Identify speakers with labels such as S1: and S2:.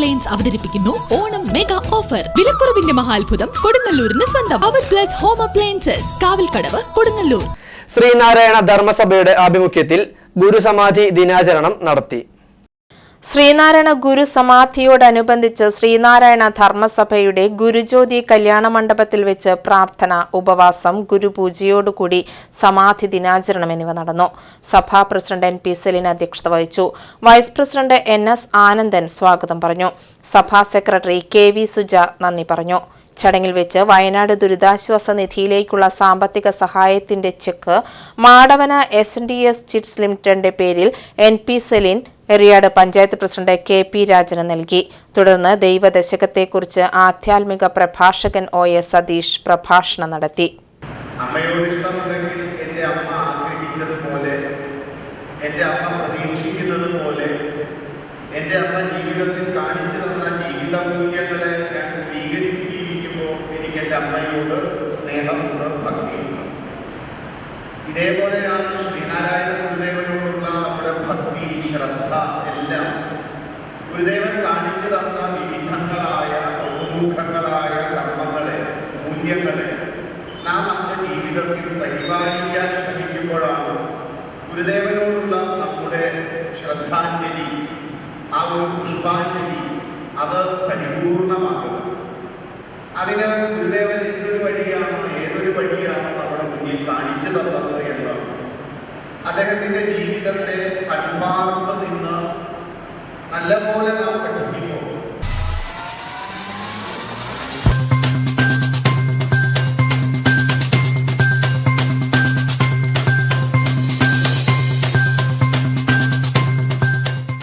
S1: Appliance അവതരിപ്പിക്കുന്നു. Onam mega offer വിലക്കുറവിന്റെ മഹാത്ഭുതം കൊടുങ്ങല്ലൂരിന് സ്വന്തം. അവർ plus home appliances Kavalkadavu Kodungallur.
S2: Sreenarayana ധർമ്മസഭയുടെ ആഭിമുഖ്യത്തിൽ ഗുരുസമാധി ദിനാചരണം നടത്തി.
S3: ശ്രീനാരായണ ഗുരു സമാധിയോടനുബന്ധിച്ച് ശ്രീനാരായണ ധർമ്മസഭയുടെ ഗുരുജ്യോതി കല്യാണ മണ്ഡപത്തിൽ വെച്ച് പ്രാർത്ഥന ഉപവാസം ഗുരുപൂജയോടുകൂടി സമാധി ദിനാചരണം എന്നിവ നടന്നു. സഭാ പ്രസിഡന്റ് എൻ പി സെലിൻ അധ്യക്ഷത വഹിച്ചു. Vice president N S Anandan സ്വാഗതം പറഞ്ഞു. സഭാ സെക്രട്ടറി കെ വി സുജ നന്ദി പറഞ്ഞു. ചടങ്ങിൽ വെച്ച് വയനാട് ദുരിതാശ്വാസ നിധിയിലേക്കുള്ള സാമ്പത്തിക സഹായത്തിന്റെ cheque Madavana S D S chits ലിമിറ്റഡിന്റെ പേരിൽ N P Celine Eriyad panchayat president K P രാജന് നൽകി. തുടർന്ന് ദൈവദശകത്തെക്കുറിച്ച് ആധ്യാത്മിക പ്രഭാഷകൻ ഒ എസ് സതീഷ് പ്രഭാഷണം നടത്തി.
S4: അമ്മയോട് ഇഷ്ടമുണ്ടെങ്കിൽ എന്റെ അമ്മ ആഗ്രഹിച്ചതുപോലെ എന്റെ അമ്മ പ്രതീക്ഷിക്കുന്നത് എന്റെ അമ്മ ജീവിതത്തിൽ കാണിച്ചു തന്ന ജീവിത മൂല്യങ്ങളെ ഞാൻ സ്വീകരിച്ച് ജീവിക്കുമ്പോൾ എനിക്ക് എന്റെ അമ്മയോട് സ്നേഹമുണ്ട് ഭക്തിയുണ്ട്. ഇതേപോലെയാണ് ശ്രീനാരായണ ഗുരുദേവനോടുള്ള നമ്മുടെ ഭക്തി ശ്രദ്ധ എല്ലാം ഗുരുദേവൻ കാണിച്ചു തന്ന വിവിധങ്ങളായ ബഹുമുഖങ്ങളായ കർമ്മങ്ങളെ മൂല്യങ്ങളെ നാം നമ്മുടെ ജീവിതത്തിൽ പരിപാലിക്കാൻ ശ്രമിക്കുമ്പോഴാണ് ഗുരുദേവനോടുള്ള നമ്മുടെ ശ്രദ്ധാഞ്ജലി ആ ഒരു പുഷ്പാഞ്ജലി അത് പരിപൂർണമാകുന്നത്. അതിന് അദ്ദേഹത്തിന്റെ ജീവിതത്തെ കൺപാർന്ന് നിന്ന് നല്ലപോലെ